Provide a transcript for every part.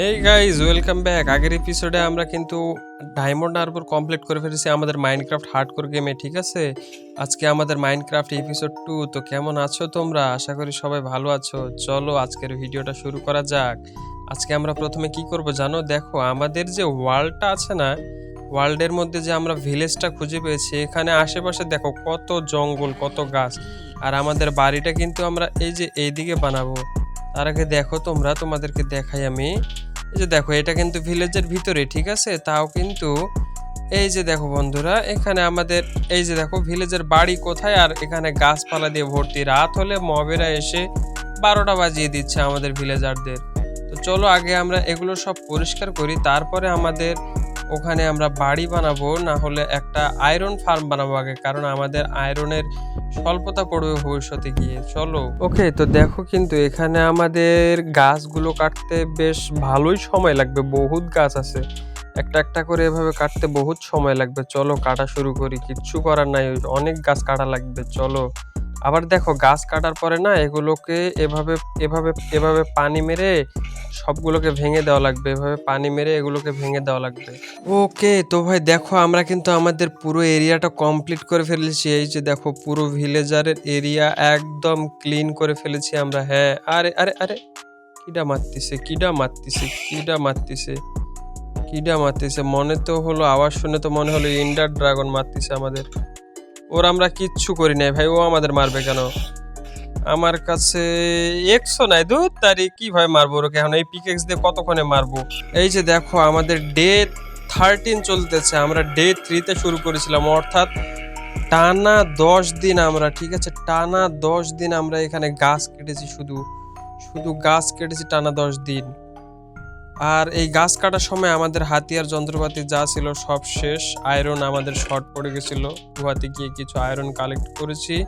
Hey guys welcome back আগের এপিসোডে আমরা কিন্তু ডায়মন্ড হারবার কমপ্লিট করে ফেলেছি আমাদের মাইনক্রাফট হার্ডকোর গেমে ঠিক আছে? আজকে আমাদের মাইনক্রাফট এপিসোড টু তো কেমন আছো তোমরা? আশা করি সবাই ভালো আছো। চলো আজকের ভিডিওটা শুরু করা যাক। আজকে আমরা প্রথমে কি করব জানো? দেখো, আমাদের যে ওয়ার্ল্ডটা আছে না, ওয়ার্ল্ডের মধ্যে যে আমরা ভিলেজটা খুঁজে পেয়েছি, এখানে আশেপাশে দেখো কত জঙ্গল, কত গাছ। আর আমাদের বাড়িটা কিন্তু আমরা এই যে এইদিকে বানাবো। তার আগে দেখো তোমরা, তোমাদেরকে দেখাই আমি। যে দেখো, এটা কিন্তু ভিলেজের ভিতরে, ঠিক আছে? তাও কিন্তু এই যে দেখো বন্ধুরা, এখানে আমাদের এই যে দেখো ভিলেজের বাড়ি কোথায় আর এখানে গাছপালা দিয়ে ভর্তি। রাত হলে মবেরা এসে বারোটা বাজিয়ে দিচ্ছে আমাদের ভিলেজারদের তো চলো আগে আমরা এগুলো সব পরিষ্কার করি, তারপরে আমাদের ওখানে আমরা বাড়ি বানাবো, না হলে একটা আয়রন ফার্ম বানাবো আগে, কারণ আমাদের আয়রনের স্বল্পতা পড়বে ভবিষ্যতে গিয়ে। চলো। ওকে, তো দেখো কিন্তু এখানে আমাদের গাছগুলো কাটতে বেশ ভালোই সময় লাগবে, বহুত গাছ আছে। একটা একটা করে এভাবে কাটতে বহুত সময় লাগবে। চলো, কাটা শুরু করি, কিচ্ছু করার নাই, অনেক গাছ কাটা লাগবে, চলো। আবার দেখো গাছ কাটার পরে না এগুলোকে এভাবে এভাবে এভাবে পানি মেরে সবগুলোকে ভেঙে দেওয়া লাগবে। এভাবে পানি মেরে এগুলোকে ভেঙে দেওয়া লাগবে। ওকে, তো ভাই দেখো আমরা কিন্তু আমাদের পুরো এরিয়াটা কমপ্লিট করে ফেলেছি। এই যে দেখো পুরো ভিলেজারের এরিয়া একদম ক্লিন করে ফেলেছি আমরা। হ্যাঁ আরে আরে আরে, কিডা মারতেছে কিডা মারতেছে, কিডা মারতিছে, কিডা মারতেছে। মনে তো হলো, আওয়াজ শুনে তো মনে হলো ইন্ডার ড্রাগন মারতিছে আমাদের। ওর আমরা কিচ্ছু করি নাই, ভাই। ও আমাদের মারবে কেন? আমার কাছে একশো নাই। দু তারি কীভাবে মারবো ওকে এখন এই পিকেক্স দিয়ে কতক্ষণে মারবো? এই যে দেখো, আমাদের ডে থার্টিন চলতেছে। আমরা ডে থ্রিতে শুরু করেছিলাম। অর্থাৎ টানা দশ দিন আমরা, ঠিক আছে? টানা দশ দিন আমরা এখানে গাছ কেটেছি শুধু। শুধু গাছ কেটেছি টানা দশ দিন। আর এই গাছ কাটার সময় আমাদের হাতিয়ার যন্ত্রপাতি যা ছিল সব শেষ। আয়রন আমাদের শর্ট পড়ে গেছিল। গুহাতে গিয়ে কিছু আয়রন কালেক্ট করেছি।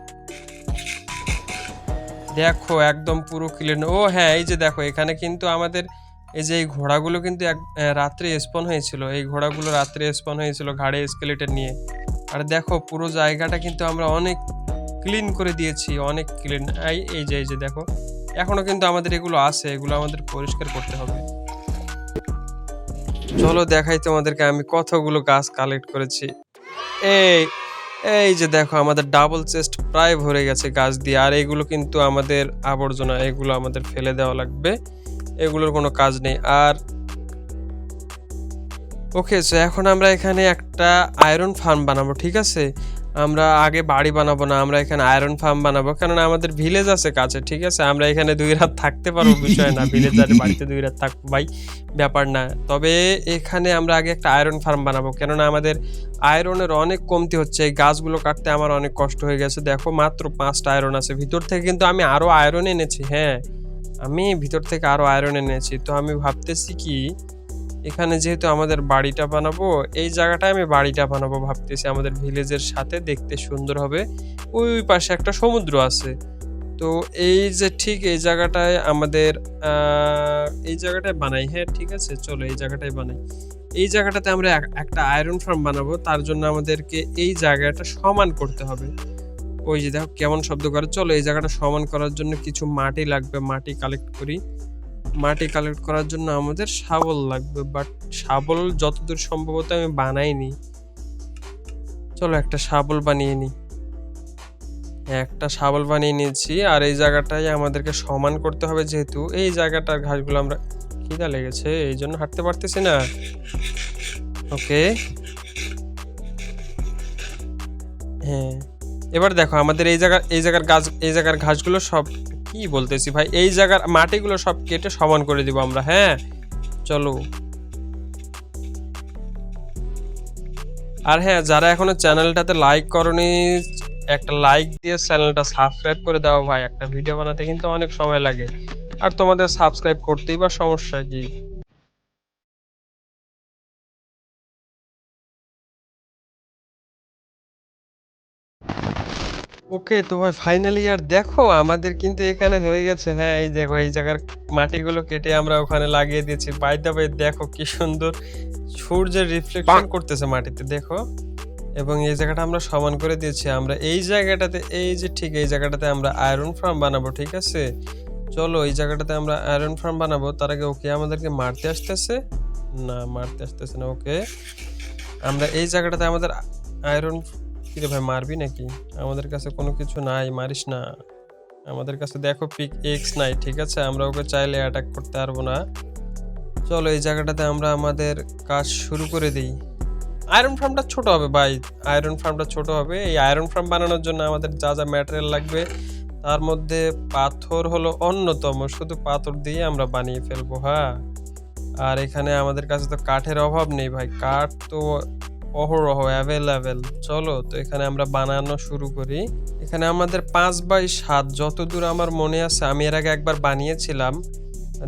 দেখো, একদম পুরো ক্লিন ও হ্যাঁ এই যে দেখো, এখানে কিন্তু আমাদের এই যে এই ঘোড়াগুলো কিন্তু এক রাত্রে স্পন হয়েছিল। এই ঘোড়াগুলো রাত্রে স্পন হয়েছিল ঘাড়ে স্কেলেটর নিয়ে। আর দেখো, পুরো জায়গাটা কিন্তু আমরা অনেক ক্লিন করে দিয়েছি, অনেক ক্লিন এই এই যে এই যে দেখো, এখনও কিন্তু আমাদের এগুলো আছে, এগুলো আমাদের পরিষ্কার করতে হবে। চলো দেখাই তোমাদেরকে, আমি কতগুলো গাছ কালেক্ট করেছি। এই এই যে দেখো, আমাদের ডাবল চেস্ট প্রায় ভরে গেছে গাছ দিয়ে, আর এগুলো কিন্তু আমাদের আবর্জনা, এগুলো আমাদের ফেলে দেওয়া লাগবে, এগুলোর কোনো কাজ নেই। আর ওকে সো এখন আমরা এখানে একটা আয়রন ফার্ম বানাবো, ঠিক আছে? আমরা আগে বাড়ি বানাবো না, আমরা এখানে আয়রন ফার্ম বানাবো, কেননা আমাদের ভিলেজ আছে কাছে, ঠিক আছে? আমরা এখানে দুই রাত থাকতে পারব, বিষয় না। ভিলেজারের বাড়িতে দুই রাত থাকব ভাই, ব্যাপার না। তবে এখানে আমরা আগে একটা আয়রন ফার্ম বানাবো, কেননা আমাদের আয়রনের অনেক কমতি হচ্ছে। এই গাছগুলো কাটতে আমার অনেক কষ্ট হয়ে গেছে। দেখো, মাত্র পাঁচটা আয়রন আছে। ভিতর থেকে কিন্তু আমি আরও আয়রন এনেছি হ্যাঁ। আমি ভিতর থেকে আরও আয়রন এনেছি। তো আমি ভাবতেছি কি এখানে যেহেতু আমাদের বাড়িটা বানাবো, এই জায়গাটায় আমি বাড়িটা বানাবো ভাবতেছি। আমাদের ভিলেজের সাথে দেখতে সুন্দর হবে। ওই পাশে একটা সমুদ্র আছে। তো এই যে ঠিক এই জায়গাটায় আমাদের এই জায়গাটায় বানাই। হ্যাঁ ঠিক আছে, চলো এই জায়গাটায় বানাই। এই জায়গাটাতে আমরা একটা আয়রন ফার্ম বানাবো। তার জন্য আমাদেরকে এই জায়গাটা সমান করতে হবে। ওই যে দেখো, কেমন শব্দ করে। চলো এই জায়গাটা সমান করার জন্য কিছু মাটি লাগবে। মাটি কালেক্ট করি। মাটি কালেক্ট করার জন্য আমাদের শাবল লাগবে বাট শাবল যতদূর সম্ভবত আমি বানাইনি। চলো একটা শাবল বানিয়ে নিই একটা শাবল বানিয়ে নিয়েছি, আর এই জায়গাটায় আমাদেরকে সমান করতে হবে যেহেতু। এই জায়গাটার ঘাসগুলো আমরা খিদা লেগেছে, এই জন্য হাঁটতে পারতেছি না। ওকে। হ্যাঁ। এবার দেখো, আমাদের এই জায়গা এই জায়গার গাছ এই জায়গার ঘাসগুলো সব কি বলতেছি ভাই? এই জায়গার মাটিগুলো সব কেটে সমান করে দিব আমরা হ্যাঁ? চলো। আর হ্যাঁ যারা এখনও চ্যানেলটাতে লাইক করনি, একটা লাইক দিয়ে চ্যানেলটা সাবস্ক্রাইব করে দাও ভাই। একটা ভিডিও বানাতে কিন্তু অনেক সময় লাগে। আর তোমাদের সাবস্ক্রাইব করতেই বা সমস্যা কি? ওকে তো ভাই ফাইনালি আর দেখো আমাদের কিন্তু এখানে হয়ে গেছে। হ্যাঁ এই দেখো এই জায়গার মাটিগুলো কেটে আমরা ওখানে লাগিয়ে দিয়েছি। বাই দা বাই দেখো কি সুন্দর সূর্যের রিফ্লেকশন করতেছে মাটিতে দেখো। এবং এই জায়গাটা আমরা সমান করে দিয়েছি। আমরা এই জায়গাটাতে এই যে ঠিক এই জায়গাটাতে আমরা আয়রন ফার্ম বানাবো ঠিক আছে? চলো এই জায়গাটাতে আমরা আয়রন ফার্ম বানাবো। তার আগে ওকে আমাদেরকে মারতে আসতেছে। না মারতে আসতেছে না ওকে। আমরা এই জায়গাটাতে আমাদের আয়রন কিরে ভাই, মারবি নাকি? আমাদের কাছে কোনো কিছু নাই, মারিস না। আমাদের কাছে দেখো পিক এক্স নাই, ঠিক আছে? আমরা ওকে চাইলে অ্যাটাক করতে পারব না। চলো, এই জায়গাটাতে আমরা আমাদের কাজ শুরু করে দিই। আয়রন ফার্মটা ছোট হবে ভাই। আয়রন ফার্মটা ছোট হবে। এই আয়রন ফার্ম বানানোর জন্য আমাদের যা যা ম্যাটেরিয়াল লাগবে, তার মধ্যে পাথর হলো অন্যতম। শুধু পাথর দিয়ে আমরা বানিয়ে ফেলব হ্যাঁ? আর এখানে আমাদের কাছে তো কাঠের অভাব নেই ভাই। কাঠ তো অহরহ অ্যাভেলেবেল চলো তো এখানে আমরা বানানো শুরু করি। এখানে আমাদের পাঁচ বাই সাত, যতদূর আমার মনে আছে, আমি এর আগে একবার বানিয়েছিলাম।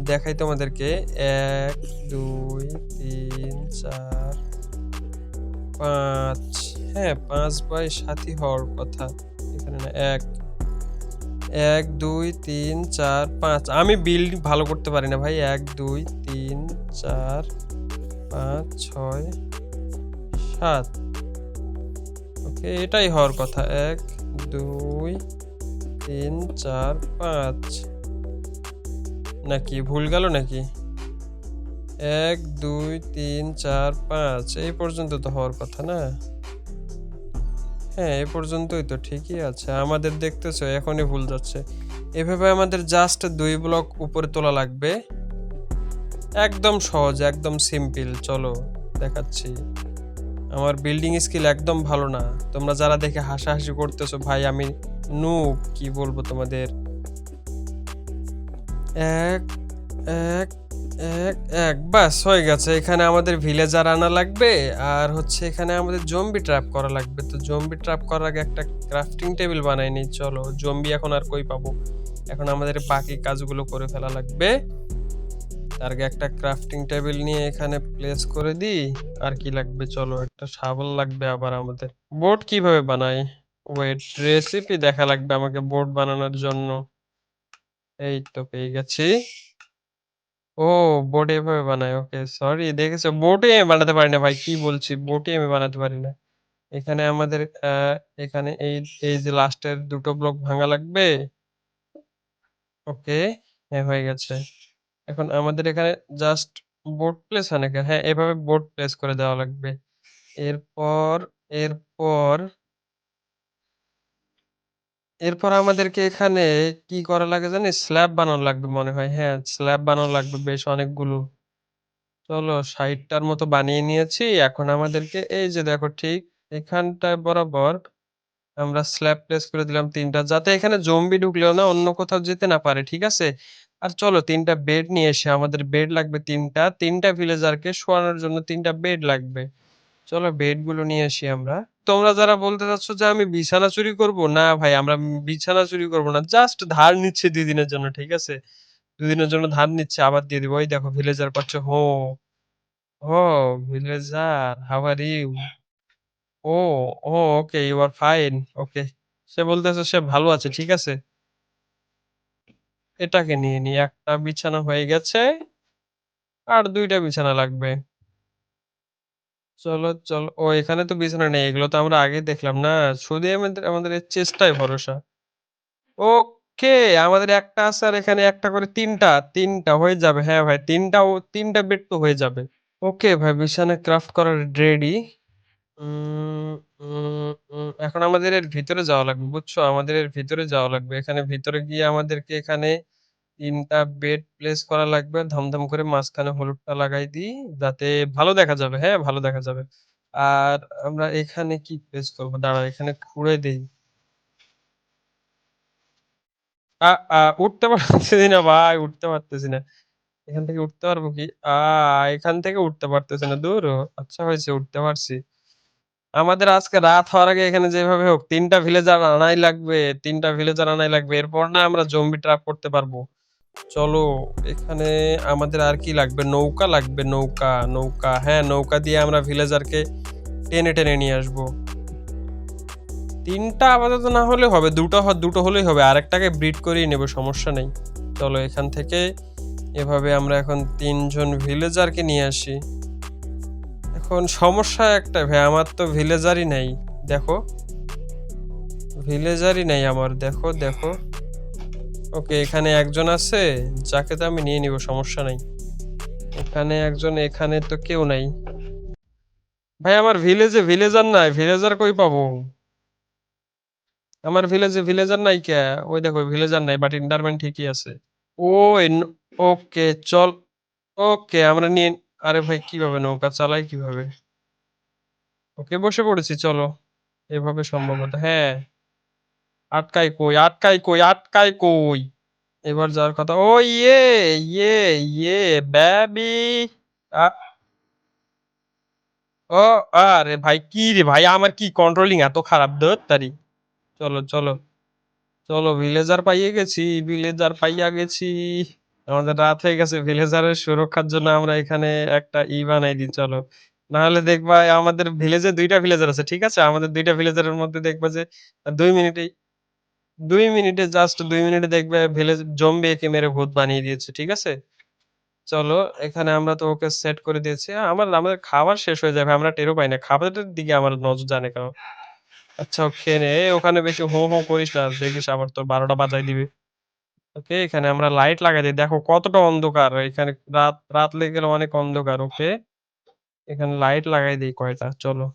দেখাই তোমাদেরকে। এক, দুই, তিন, চার, পাঁচ। হ্যাঁ পাঁচ বাই সাতই হওয়ার কথা। এখানে না, এক। এক, দুই, তিন, চার, পাঁচ। আমি বিল্ড ভালো করতে পারি না ভাই। এক, দুই, তিন, চার, পাঁচ, ছয় সাত। ওকে, এটাই হওয়ার কথা। এক, দুই, তিন, চার, পাঁচ। নাকি ভুল গেল নাকি? এক, দুই, তিন, চার, পাঁচ। এই পর্যন্ত তো হওয়ার কথা না? হ্যাঁ এ পর্যন্তই তো ঠিকই আছে। আমাদের দেখতেছো, এখনই ভুল যাচ্ছে। এভাবে আমাদের জাস্ট দুই ব্লক উপরে তোলা লাগবে? একদম সহজ, একদম সিম্পল চলো, দেখাচ্ছি। আমার বিল্ডিং স্কিল একদম ভালো না। তোমরা যারা দেখে হাসাহাসি করতেছো, ভাই, আমি নু কি বলব তোমাদের? এক এক এক এক বাস হয়ে গেছে। এখানে আমাদের ভিলেজার আনা লাগবে, আর হচ্ছে এখানে আমাদের জম্বি ট্র্যাপ করা লাগবে। তো জম্বি ট্র্যাপ করার আগে একটা ক্রাফটিং টেবিল বানাই নি চলো। জম্বি এখন আর কই পাবো? এখন আমাদের বাকি কাজগুলো করে ফেলা লাগবে। তার একটা ক্রাফটিং টেবিল নিয়ে এখানে প্লেস করে দিই। আর কি লাগবে? চলো, একটা শাবল লাগবে আবার আমাদের। বোর্ড কীভাবে বানাই? ওয়েট রেসিপি দেখা লাগবে আমাকে বোর্ড বানানোর জন্য। এই তো পেয়ে গেছি। ও বোর্ডে এভাবে বানাই ওকে সরি দেখেছ? বোর্ডে আমি বানাতে পারি না ভাই, কি বলছি? বোর্ডে আমি বানাতে পারি না। এখানে আমাদের এখানে এই এই যে লাস্টের দুটো ব্লক ভাঙা লাগবে। ওকে হ্যাঁ হয়ে গেছে। এখন আমাদের এখানে জাস্ট বোর্ড প্লেস হয় নাকি হ্যাঁ এভাবে বোর্ড প্লেস করে দেওয়া লাগবে। এরপর এরপর এরপর আমাদেরকে এখানে কি করা লাগে জানিস? স্ল্যাব বানানো লাগবে মনে হয়। হ্যাঁ স্ল্যাব বানানো লাগবে বেশ অনেকগুলো। চলো ষাটটার মতো বানিয়ে নিয়েছি। এখন আমাদেরকে এই যে দেখো ঠিক এখানটায় বরাবর আমরা স্ল্যাব প্লেস করে দিলাম তিনটা, যাতে এখানে জম্বি ঢুকলেও না অন্য কোথাও যেতে না পারে, ঠিক আছে? আর চলো তিনটা বেড নিয়ে এসে আমাদের বেড লাগবে তিনটা। তিনটা ভিলেজারকে শোয়ানোর জন্য তিনটা বেড লাগবে। চলো বেডগুলো নিয়ে আসি আমরা। তোমরা যারা বলতে চাচ্ছ যে আমি বিছানা চুরি করব, না ভাই, আমরা বিছানা চুরি করব না। জাস্ট ধার নিচ্ছে দুই দিনের জন্য, ঠিক আছে? দুই দিনের জন্য ধার নিচ্ছে, আবার দিয়ে দিব। ওই দেখো ভিলেজার পাচ্ছ। হো ও ভিলেজার হাউ আর ইউ ও ও okay you are fine okay সে বলতেছে সে ভালো আছে, ঠিক আছে? এটাকে নিয়ে নি একটা বিছানা হয়ে গেছে আর দুইটা বিছানা লাগবে। চলো চলো। ও, এখানে তো বিছানা নেই, এগুলো তো আমরা আগে দেখলাম না। শুধু আমাদের আমাদের চেষ্টায় ভরসা। ওকে, আমাদের একটা আছে আর এখানে একটা করে তিনটা তিনটা হয়ে যাবে। হ্যাঁ ভাই তিনটা তিনটা বেড তো হয়ে যাবে। ওকে ভাই, বিছানা ক্রাফট করার রেডি এখন আমাদের এর ভিতরে যাওয়া লাগবে, বুঝছ? আমাদের এর ভিতরে যাওয়া লাগবে। এখানে ভিতরে গিয়ে আমাদেরকে এখানে তিনটা বেড প্লেস করা লাগবে। ধমধম করে মাঝখানে হলুদটা লাগাই দিই, যাতে ভালো দেখা যাবে। হ্যাঁ ভালো দেখা যাবে। আর আমরা এখানে কি প্লেস করব? দাঁড়া এখানে খুঁড়ে দিই। উঠতে পারতেছি না ভাই, উঠতে পারতেছি না। এখান থেকে উঠতে পারব কি? আ, এখান থেকে উঠতে পারতেছি না, দূর। আচ্ছা হয়েছে, উঠতে পারছি। আমাদের আজকে রাত হওয়ার আগে এখানে যেভাবে হোক, তিনটা ভিলেজার আনাই লাগবে, তিনটা ভিলেজার আনাই লাগবে। এরপর না আমরা জম্বি ট্র্যাপ করতে পারব। চলো, এখানে আমাদের আর কি লাগবে? নৌকা লাগবে, নৌকা নৌকা। হ্যাঁ নৌকা দিয়ে আমরা ভিলেজারকে টেনে টেনে নিয়ে আসব। তিনটা আপাতত না হলে হবে, দুটো হ- দুটো হলেই হবে। আরেকটাকে ব্রিড করিয়ে নেব, সমস্যা নেই। চলো, এখান থেকে এভাবে আমরা এখন তিনজন ভিলেজারকে নিয়ে আসি। এখন সমস্যা একটা ভাই, আমার তো ভিলেজারই নাই, দেখো। ভিলেজারই নাই আমার, দেখো দেখো। ওকে, এখানে একজন আছে, যাকে তো আমি নিয়ে নিব, সমস্যা নাই। এখানে একজন, এখানে তো কেউ নাই। ভাই, আমার ভিলেজে ভিলেজার নাই, ভিলেজার কই পাবো? আমার ভিলেজে ভিলেজার নাই কে? ওই দেখো, ভিলেজার নাই বাট ইন্টারম্যান ঠিকই আছে। ও ওকে, চল, ওকে, আমরা নিয়ে আরে ভাই, কীভাবে নৌকা চালাই, কীভাবে? ওকে, বসে পড়েছি, চলো। এভাবে সম্ভবত হ্যাঁ। আটকাই কই আটকাই কই আটকাই কই। এবার যাওয়ার কথা। ও ইয়ে ইয়ে ইয়ে বেবি ও, আরে ভাই, কি রে ভাই, আমার কি কন্ট্রোলিং এত খারাপ দর তারি চলো চলো। চলো ভিলেজার পাইয়ে গেছি ভিলেজার পাইয়া গেছি। আমাদের রাত হয়ে গেছে ভিলেজারের সুরক্ষার জন্য আমরা এখানে একটা ই বানাই দিই চলো। না হলে দেখবা আমাদের ভিলেজে দুইটা ভিলেজার আছে, ঠিক আছে? আমাদের দুইটা ভিলেজারের মধ্যে দেখবা যে, দুই মিনিটেই, দুই মিনিটে জাস্ট দুই মিনিটে দেখবে ভিলেজ জম্বি একে মেরে ভূত বানিয়ে দিয়েছে, ঠিক আছে? চলো, এখানে আমরা তো ওকে সেট করে দিয়েছি। আমার, আমাদের খাবার শেষ হয়ে যাবে, আমরা টেরও পাই না। খাবারের দিকে আমার নজর জানে কেন? আচ্ছা খেয়ে নে, ওখানে বেশি হো হো করিস না, দেখিস আবার তোর বারোটা বাজাই দিবে। ওকে, এখানে আমরা লাইট লাগাই দিই। দেখো কতটা অন্ধকার, এখানে রাত রাত লেগে গেলে অনেক অন্ধকার, ওকে? এখানে লাইট লাগাই দিই কয়টা, চলো।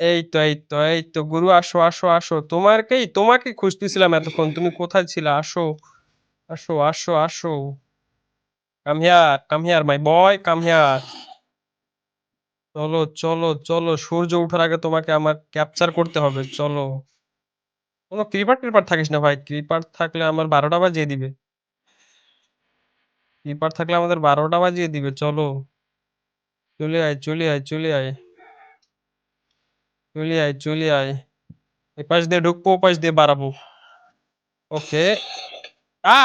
এই তো এই তো এই তো, গুরু, আসো আসো আসো। তোমারকেই তোমাকে খুঁজতেছিলাম এতক্ষণ। তুমি কোথায় ছিলে? আসো আসো আসো আসো। Come here come here my boy come here চলো চলো চলো, সূর্য ওঠার আগে তোমাকে আমার ক্যাপচার করতে হবে, চলো। কোনো ক্রিপার টিপার থাকিস না ভাই। ক্রিপার থাকলে আমার বারোটা বাজিয়ে দিবে। ক্রিপার থাকলে আমাদের বারোটা বাজিয়ে দিবে, চলো। চলে আয় চলে আয় চলে আয়। চলে আয় চলে আয়। এ পাশ দিয়ে ঢুকবো পাশ দিয়ে বাড়াবো। ওকে। আ!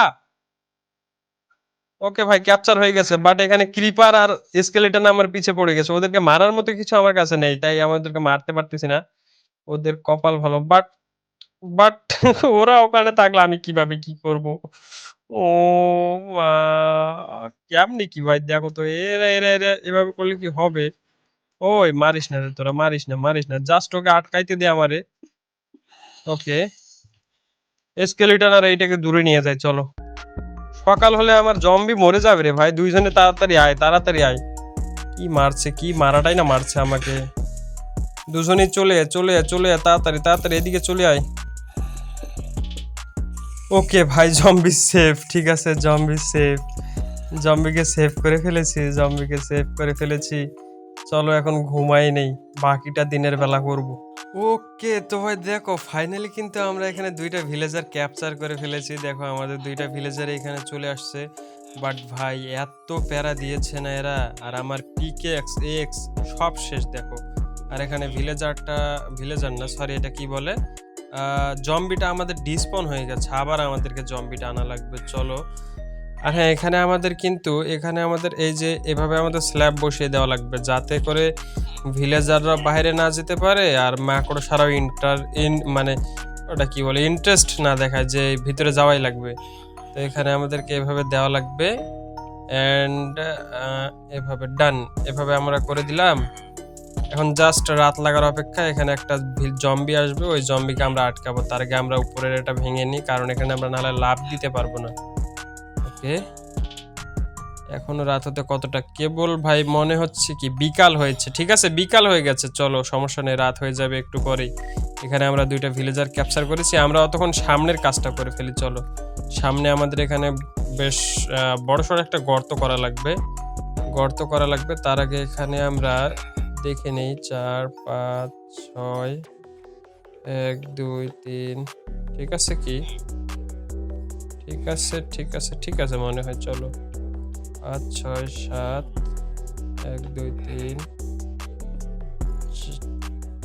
ওকে ভাই ক্যাপচার হয়ে গেছে। বাট এখানে ক্রিপার আর স্কেলেটন আমার পিছে পড়ে গেছে। ওদেরকে মারার মতো কিছু আমার কাছে নেই। তাই আমাদেরকে মারতে পারতেছি না। ওদের কপাল ভালো। বাট বাট ওরা ওখানে থাকলে আমি কীভাবে কি করব? ও কেমনি কি ভাই? দেখো তো, এরা এরা এরা, এভাবে করলে কি হবে? ওই মারিস না রে তোরা, মারিস না মারিস না। জাস্ট ওকে আটকাইতে দে আমারে। ওকে। স্কেলিটন আর এইটাকে দূরে নিয়ে যায়, চলো। সকাল হলে আমার জম্বি মরে যাবে রে ভাই। দুইজনে তাড়াতাড়ি আয় তাড়াতাড়ি আয়। কি মারছে, কি মারাটাই না মারছে আমাকে। দুজনেই চলে চলে চলে তাড়াতাড়ি তাড়াতাড়ি এদিকে চলে আয়। ওকে ভাই জম্বি সেফ ঠিক আছে জম্বি সেফ জম্বিকে সেভ করে ফেলেছি জম্বিকে সেভ করে ফেলেছি। চলো এখন ঘুমাই নেই, বাকিটা দিনের বেলা করব। ওকে তো ভাই, দেখো ফাইনালি কিন্তু আমরা এখানে দুইটা ভিলেজার ক্যাপচার করে ফেলেছি। দেখো, আমাদের দুইটা ভিলেজার এখানে চলে আসছে। বাট ভাই, এত প্যারা দিয়েছে না এরা। আর আমার পিকে এক্স এক্স সব শেষ, দেখো। আর এখানে ভিলেজারটা ভিলেজার না সরি এটা কি বলে? জম্বিটা আমাদের ডিসপন হয়ে গেছে, আবার আমাদেরকে জম্বিটা আনা লাগবে, চলো। আর হ্যাঁ এখানে আমাদের কিন্তু, এখানে আমাদের এই যে, এভাবে আমাদের স্ল্যাব বসিয়ে দেওয়া লাগবে, যাতে করে ভিলেজাররা বাইরে না যেতে পারে, আর মাকড় সারাও ইন্টার ইন মানে ওটা কি বলে ইন্টারেস্ট না দেখায়, যে ভিতরে যাওয়াই লাগবে। তো এখানে আমাদেরকে এভাবে দেওয়া লাগবে অ্যান্ড এভাবে ডান এভাবে আমরা করে দিলাম। এখন জাস্ট রাত লাগার অপেক্ষা এখানে একটা জম্বি আসবে, ওই জম্বিকে আমরা আটকাবো। তার আগে আমরা উপরের এটা ভেঙে নিই, কারণ এখানে আমরা নাহলে লাভ দিতে পারব না। ওকে। এখনও রাত হতে কতটা? কেবল ভাই মনে হচ্ছে কি, বিকাল হয়েছে। ঠিক আছে, বিকাল হয়ে গেছে, চলো, সমস্যা নেই, রাত হয়ে যাবে একটু পরেই। এখানে আমরা দুইটা ভিলেজার ক্যাপচার করেছি, আমরা অতক্ষণ সামনের কাজটা করে ফেলি, চলো। সামনে আমাদের এখানে বেশ বড় সড়ো একটা গর্ত করা লাগবে। গর্ত করা লাগবে, তার আগে এখানে আমরা দেখে নেই। চার, পাঁচ, ছয়, এক, দুই, তিন, ঠিক আছে কি? ঠিক আছে ঠিক আছে ঠিক আছে মনে হয়, চলো। পাঁচ, ছয়, সাত, এক, দুই, তিন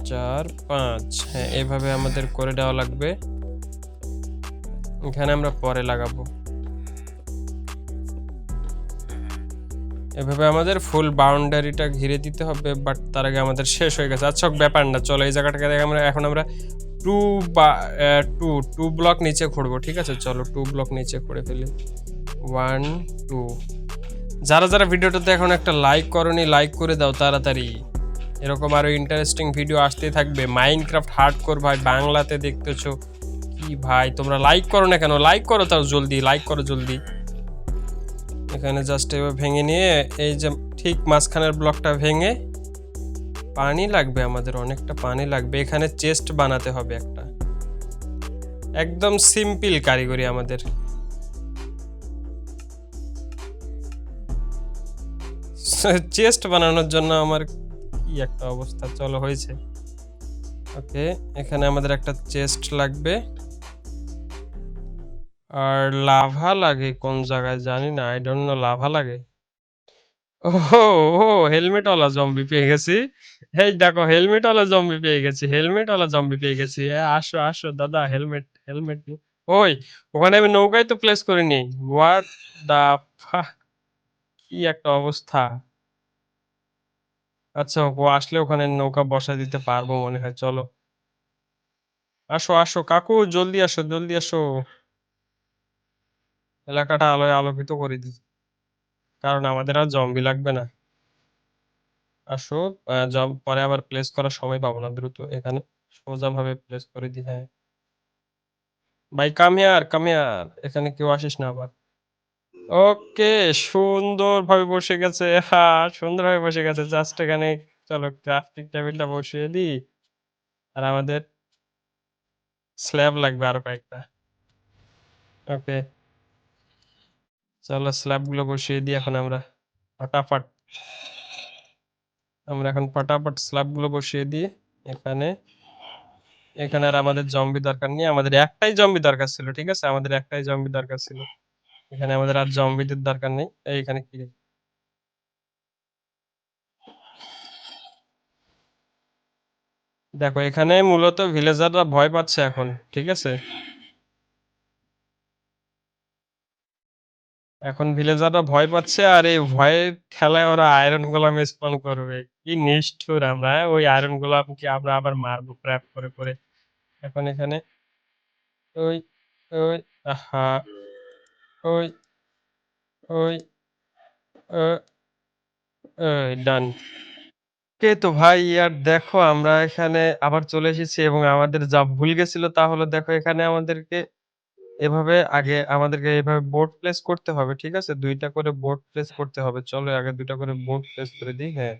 চার, পাঁচ। হ্যাঁ এভাবে আমাদের করে দেওয়া লাগবে। এখানে আমরা পরে লাগাবো। এভাবে আমাদের ফুল বাউন্ডারিটা ঘিরে দিতে হবে বাট তার আগে আমাদের শেষ হয়ে গেছে। আচ্ছা ব্যাপার না, চলো এই জায়গাটাকে দেখে আমরা, এখন আমরা টু বা টু টু ব্লক নিচে খুঁড়বো ঠিক আছে? চলো টু ব্লক নিচে খুঁড়ে ফেলি। ওয়ান টু যারা যারা ভিডিওটাতে এখন একটা লাইক করনি লাইক করে দাও তাড়াতাড়ি। এরকম আরও ইন্টারেস্টিং ভিডিও আসতেই থাকবে। মাইনক্রাফট হার্ড কোর ভাই, বাংলাতে দেখতেছো। কি ভাই, তোমরা লাইক করো না কেন? লাইক করো তাও জলদি লাইক করো জলদি। এখানে জাস্ট এবার ভেঙে নিয়ে এই যে ঠিক মাঝখানের ব্লকটা ভেঙে পানি লাগবে, আমাদের অনেকটা পানি লাগবে। এখানে চেস্ট বানাতে হবে একটা। একদম সিম্পল কারিগরি আমাদের। চেস্ট বানানোর জন্য আমার কি একটা অবস্থা, চলো হয়েছে। ওকে এখানে আমাদের একটা চেস্ট লাগবে। আর লাভা লাগে কোন জায়গায় জানি না আই ডোন্ট নো লাভা লাগে। ও হেলমেট ওয়ালা জম্বি পেয়ে গেছি। এই দেখো হেলমেট ওয়ালা জম্বি পেয়ে গেছি হেলমেট ওয়ালা জম্বি পেয়ে গেছি। আসো আসো, দাদা হেলমেট হেলমেট ওই, ওখানে আমি নৌকায় তো প্লেস করে করিনি হোয়াট দা কি একটা অবস্থা। আচ্ছা ও আসলে ওখানে নৌকা বসা দিতে পারব মনে হয়, চলো। আসো আসো, কাকু, জলদি আসো জলদি আসো। এলাকাটা আলোয় আলোকিত করে দিই। কারণ আমাদের আর জম্বি লাগবে না। আসো জব পরে আবার প্লেস করার সময় পাবো না দ্রুত। এখানে সোজা ভাবে প্লেস করে দিই হ্যাঁ। ভাই কাম হিয়ার কাম এখানে কেউ আসিস না আবার। ওকে সুন্দর ভাবে বসে গেছে। হ্যাঁ সুন্দর ভাবে বসে গেছে। জাস্ট এখানে, চলো ক্রাফটিং টেবিলটা বসিয়ে দিই। আর আমাদের স্ল্যাব লাগবে আরও কয়েকটা। ওকে। চলো স্ল্যাবগুলো বসিয়ে দিই এখন আমরা। ফটাফট। আমরা এখন ফটাফট স্ল্যাবগুলো বসিয়ে দিই এখানে। এখানে আর আমাদের জম্বি দরকার নেই। আমাদের একটাই জম্বি দরকার ছিল, ঠিক আছে? আমাদের একটাই জম্বি দরকার ছিল। এখানে আমাদের আর জম্বিদের দরকার নেই। এইখানে কি? দেখো, এখানে মূলত ভিলেজাররা ভয় পাচ্ছে এখন, ঠিক আছে? এখন ভিলেজাররা ভয় পাচ্ছে আর এই ভয়ের খেলায় ওরা আয়রন গোলাম স্পন করবে। কি নিষ্ঠুর আমরা হ্যাঁ? ওই আয়রন গোলামকে আমরা আবার মারবো ক্র্যাপ করে করে। এখন এখানে ওই ওই, আহা, ওই ওই ডান কে তো ভাই, আর দেখো আমরা এখানে আবার চলে এসেছি এবং আমাদের যা ভুল গেছিল তা হলো দেখো এখানে আমাদেরকে এভাবে আগে আমাদেরকে এভাবে বোর্ড প্লেস করতে হবে ঠিক আছে? দুইটা করে বোর্ড প্লেস করতে হবে। চলো আগে দুইটা করে বোর্ড প্লেস করে দিই হ্যাঁ।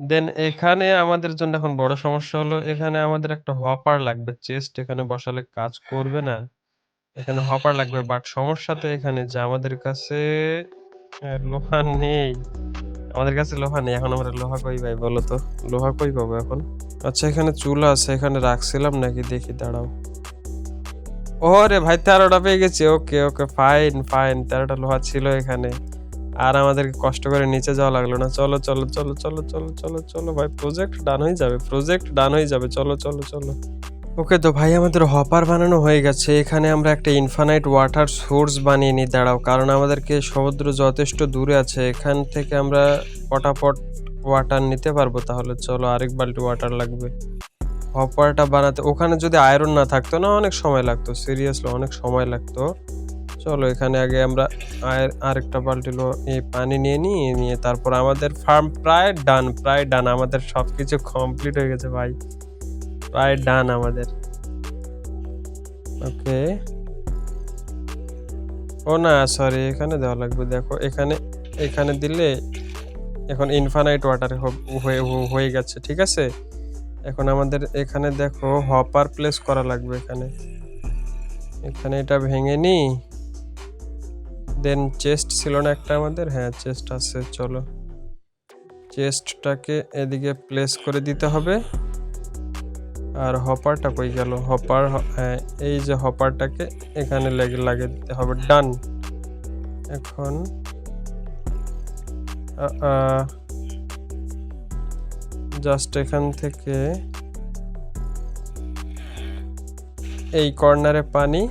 দেন এখানে আমাদের জন্য এখন বড় সমস্যা হলো এখানে আমাদের একটা হপার লাগবে চেস্ট এখানে বসালে কাজ করবে না। এখানে হপার লাগবে বাট সমস্যা তো এখানে যে আমাদের কাছে লোহা নেই। আমাদের কাছে লোহা নেই, এখন আমরা লোহা কই ভাই বলো তো? লোহা কই পাবো এখন? আচ্ছা এখানে চুলা আছে, এখানে রাখছিলাম নাকি দেখি, দাঁড়াও। ওরে ভাই, তেরোটা পেয়ে গেছি, ওকে ওকে ফাইন ফাইন তেরোটা লোহা ছিল এখানে। আর আমাদেরকে কষ্ট করে নিচে যাওয়া লাগল না। চলো চলো চলো চলো চলো চলো চলো, ভাই প্রজেক্ট ডান হয়ে যাবে প্রজেক্ট ডান হয়ে যাবে। চলো চলো চলো। ওকে তো ভাই, আমাদের হপার বানানো হয়ে গেছে। এখানে আমরা একটা ইনফানাইট ওয়াটার সোর্স বানিয়ে নিই দাঁড়াও। কারণ আমাদেরকে সমুদ্র যথেষ্ট দূরে আছে, এখান থেকে আমরা পটাপট ওয়াটার নিতে পারব। তাহলে চলো আরেক বালতি ওয়াটার লাগবে। হপারটা বানাতে, ওখানে যদি আয়রন না থাকতো না, অনেক সময় লাগতো। সিরিয়াসলি অনেক সময় লাগতো। চলো এখানে আগে আমরা আরেকটা লো এই পানি নিয়ে নিই নিয়ে তারপর আমাদের ফার্ম প্রায় ডান প্রায় ডান আমাদের সব কিছু কমপ্লিট হয়ে গেছে ভাই। প্রায় ডান আমাদের। ওকে। ও না সরি এখানে দেওয়া লাগবে। দেখো, এখানে এখানে দিলে এখন ইনফানাইট ওয়াটার হয়ে গেছে, ঠিক আছে? এখন আমাদের এখানে দেখো হপার প্লেস করা লাগবে এখানে। এখানে এটা ভেঙে নি দেন চেস্ট ছিল না একটা আমাদের? হ্যাঁ চেস্ট আছে, চলো। চেস্টটাকে এদিকে প্লেস করে দিতে হবে। আর হপারটা কই গেল? হপার এই যে হপারটাকে এখানে লেগে, লাগিয়ে দিতে হবে। ডান। এখন জাস্ট এখান থেকে এই কর্নারে পানি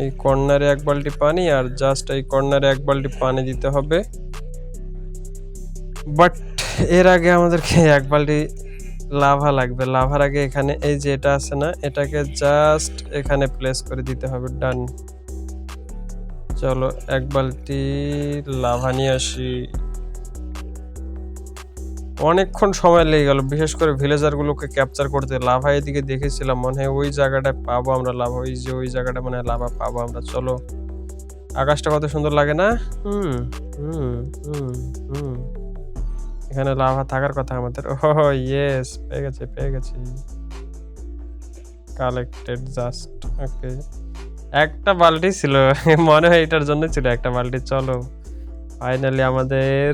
এই কর্নারে এক বালতি পানি আর জাস্ট এই কর্নারে এক বালতি পানি দিতে হবে। বাট এর আগে আমাদেরকে এক বালতি লাভা লাগবে। লাভার আগে এখানে এই যে এটা আছে না, এটাকে জাস্ট এখানে প্লেস করে দিতে হবে। ডান চলো এক বালতি লাভা নিয়ে আসি। অনেকক্ষণ সময় লেগে গেল, বিশেষ করে ভিলেজারগুলোকে ক্যাপচার করতে। লাভা এদিকে দেখেছিলাম, মনে হয় ওই জায়গাটায় পাবো আমরা লাভা, ওই যে ওই জায়গাটা মানে লাভা পাবো আমরা। চলো। আকাশটা কত সুন্দর লাগে না? হুম হুম হুম হুম। এখানে লাভা থাকার কথা আমাদের। ও ইয়েস পেয়ে গেছে, পেয়ে গেছি। কালেক্টেড জাস্ট ওকে একটা বালতি ছিল, মনে হয় এটার জন্য ছিল একটা বালতি, চলো। ফাইনালি আমাদের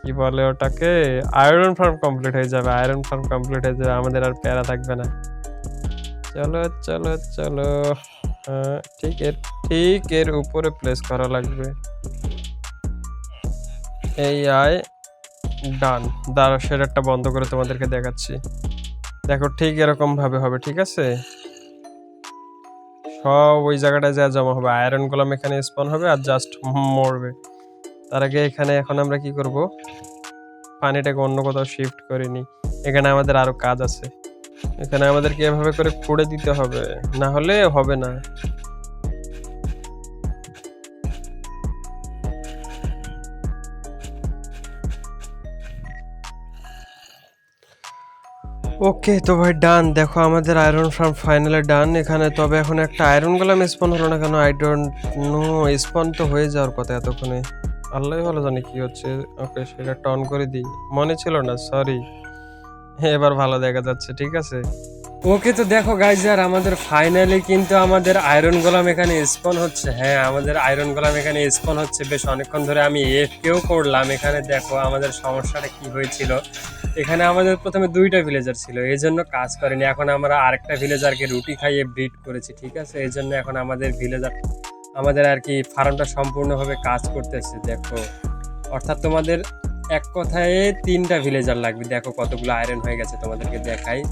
কি বলে ওটাকে? আয়রন ফার্ম কমপ্লিট হয়ে যাবে আয়রন ফার্ম কমপ্লিট হয়ে যাবে, আমাদের আর প্যারা থাকবে না। চলো চলো চলো। ঠিক এর ঠিক এর উপরে প্লেস করা লাগবে। এই আয় ডান। দাঁড়া শেডারটা বন্ধ করে তোমাদেরকে দেখাচ্ছি। দেখো, ঠিক এরকম ভাবে হবে, ঠিক আছে? সব ওই জায়গাটায় যা জমা হবে। আয়রন গোলাম এখানে স্পন হবে আর জাস্ট মরবে। তার আগে এখানে এখন আমরা কি করব? পানিটাকে অন্য কোথাও শিফট করে এখানে আমাদের আরও কাজ আছে। এখানে আমাদেরকে এভাবে করে খুঁড়ে দিতে হবে। না হলে হবে না। ওকে, তো ভাই, ডান। দেখো, আমাদের আয়রন ফার্ম ফাইনালে ডান। এখানে তবে এখন একটা আয়রন গোলাম স্পন হলো না কেন? আই ডোন্ট নো স্পন তো হয়ে যাওয়ার কথা এতক্ষণে। আল্লাহ ভালো জানি কি হচ্ছে। ওকে, সেটা টন করে দিই। মনে ছিল না সরি এবার ভালো দেখা যাচ্ছে, ঠিক আছে? ওকে তো দেখো গাইজ আর আমাদের ফাইনালি কিন্তু আমাদের আয়রন গোলাম এখানে স্পন হচ্ছে। হ্যাঁ আমাদের আয়রন গোলাম এখানে স্পন হচ্ছে। বেশ অনেকক্ষণ ধরে আমি এফ কেও করলাম। এখানে দেখো আমাদের সমস্যাটা কি হয়েছিল। এখানে আমাদের প্রথমে দুইটা ভিলেজার ছিল, এই জন্য কাজ করেনি। এখন আমরা আরেকটা ভিলেজারকে রুটি খাইয়ে ব্রিড করেছি, ঠিক আছে? এই জন্য এখন আমাদের ভিলেজার আমাদের আর কি ফার্মটা সম্পূর্ণভাবে কাজ করতেছে, দেখো। অর্থাৎ তোমাদের এক কথায় তিনটা ভিলেজার লাগবে। দেখো কতগুলো আয়রন হয়ে গেছে তোমাদেরকে দেখাই।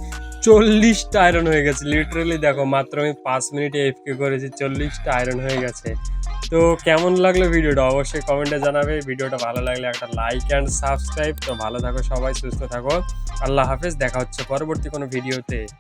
চল্লিশটা আয়রন হয়ে গেছে। লিটারেলি দেখো, মাত্র আমি পাঁচ মিনিটে এফ কে করেছি, চল্লিশটা আয়রন হয়ে গেছে। তো কেমন লাগল ভিডিওটা? অবশ্যই কমেন্টে জানাবে। ভিডিওটা ভালো লাগলে একটা লাইক অ্যান্ড সাবস্ক্রাইব তো ভালো থাকো সবাই, সুস্থ থাকো। আল্লাহ হাফেজ, দেখা হচ্ছে পরবর্তী কোনো ভিডিওতে